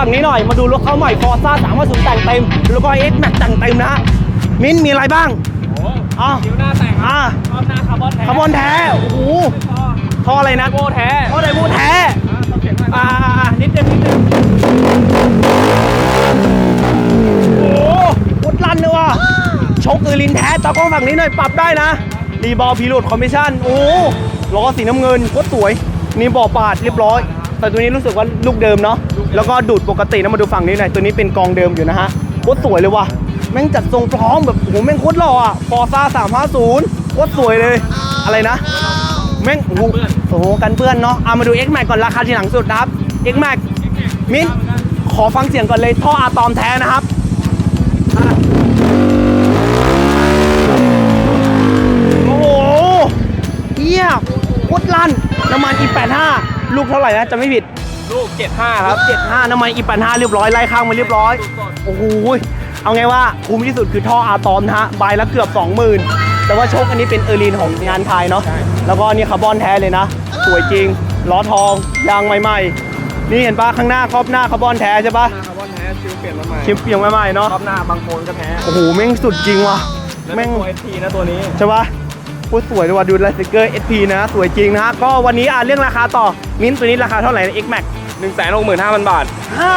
ฝั่งนี้หน่อย มาดูรถเขาใหม่ฟอร์ซ่า350แต่งเต็ม แล้วก็ X Max แต่งเต็มนะฮะมิ้นท์มีอะไรบ้างโอ้อ๋อคิ้วหน้าแต่งอ่ารอบหน้าคาร์บอนแท้คาร์บอนแท้ โอ้โหท่อท่ออะไรนะโบแท้ท่อไดโบแท้ต้องเขียนว่าอ่าอ่าอ่านิดนึงนิดนึงโอ้โหกดลั่นเลยว่ะชกอือลินแท้ตากล้องฝั่งนี้หน่อยปรับได้นะรีบอลพีโรดคอมมิชชั่นโอ้โหล้อสีน้ำเงินโคตรสวยนี่บ่อปาดเรียบร้อย แต่ตัวนี้รู้สึกว่าลูกเดิมเนาะแล้วก็ดูดปกตินะมาดูฝั่งนี้หน่อยตัวนี้เป็นกองเดิมอยู่นะฮะโคตรสวยเลยว่ะแม่งจัดทรงพร้อมแบบโอ้โหแม่งโคตรหล่ออะฟอร์ซ่า350โคตรสวยเลย อะไรนะ แม่งโอ้โหโอ้โหกันเปื้อนเนาะเอามาดู X Max ก่อนราคาที่หลังสุดนะครับ X Max มิ้นขอฟังเสียงก่อนเลยท่ออะตอมแท้นะครับอะโอ้โหเฮียโคตรลั่นน้ำมัน E85 ลูกเท่าไหร่นะจะไม่ผิดลูก 75 ครับ 75น้ำมัน E85 เรียบร้อยไล่ข้างมาเรียบร้อย โอ้โหเอาไงว่าคุ้มที่สุดคือท่ออะตอมนะฮะใบละเกือบ 20,000 แต่ว่าโชคอันนี้เป็นเออร์ลีนของงานไทยเนาะใช่แล้วก็นี่คาร์บอนแท้เลยนะ สวยจริงล้อทองยางใหม่ๆ นี่เห็นปะข้างหน้าครอบหน้าคาร์บอนแท้ใช่ปะหน้าคาร์บอนแท้ชิวเปลี่ยนมาใหม่ชิปเปียงใหม่ๆเนาะรอบหน้าบางโคนก็แท้โอ้โหแม่งสุดจริงว่ะแล้วแม่งตัว SP นะตัวนี้ใช่ปะ โคตรสวยเลยว่ะดูลายสติกเกอร์ SP นะ สวยจริงนะฮะก็วันนี้อะเรื่องราคาต่อมิ้นท์ตัวนี้ราคาเท่าไหร่นะ X Max 165,000บาทห้า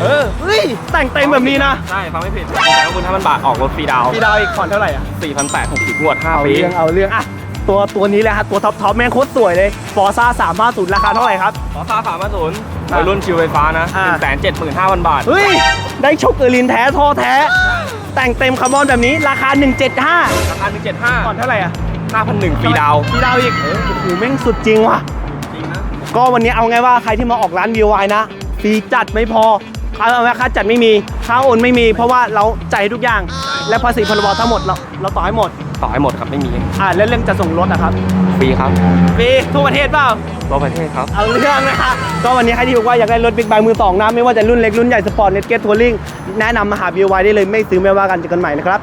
เออเฮ้ยแต่งเต็มแบบนี้นะใช่ฟังไม่ผิด165,000บาทออกรถฟรีดาวน์พี่ดาวอีกผ่อนเท่าไหร่อะ4,860งวดเอา5ปี เรื่องเอาเรื่องอะตัวตัวนี้แหละฮะตัวท็อปท็อปแม่งโคตรสวยเลยฟอร์ซ่า350ราคาเท่าไหร่ครับ ขอซาสามศูนย์วัยรุ่นชิวไฟฟ้านะอ่า175,000บาท เฮ้ย ได้ชกเออร์ลินแท้ท่อแท้ แต่งเต็มคาร์บอนแบบนี้ราคา 175ราคาผ่อนเท่าไหร่อะ 175 5,100ฟรีดาวน์พี่ดาวอีกโอ้โหแม่งสุดจริงว่ะ จริงนะ ก็วันนี้เอาไงว่าใครที่มาออกร้าน VY นะฟรีจัดไม่พอค่าเอาไว้ค่าจัดไม่มีค่าโอนไม่มี เพราะว่าเราจ่ายให้ทุกอย่าง และภาษีพรบทั้งหมดเราเราต่อให้หมด ต่อให้หมดครับไม่มีอ่าแล้วเรื่องจะส่งรถนะครับฟรีครับฟรีทั่วประเทศเปล่ารถประเทศครับ เอาเรื่องนะคะก็วันนี้ใครที่บอกว่าอยากได้รถบิ๊กไบค์มือสองนะไม่ว่าจะรุ่นเล็กรุ่นใหญ่สปอร์ตเน็ตเก็ตทัวริงแนะนำมาหา VY ได้เลยไม่ซื้อไม่ว่ากันเจอกันใหม่นะครับ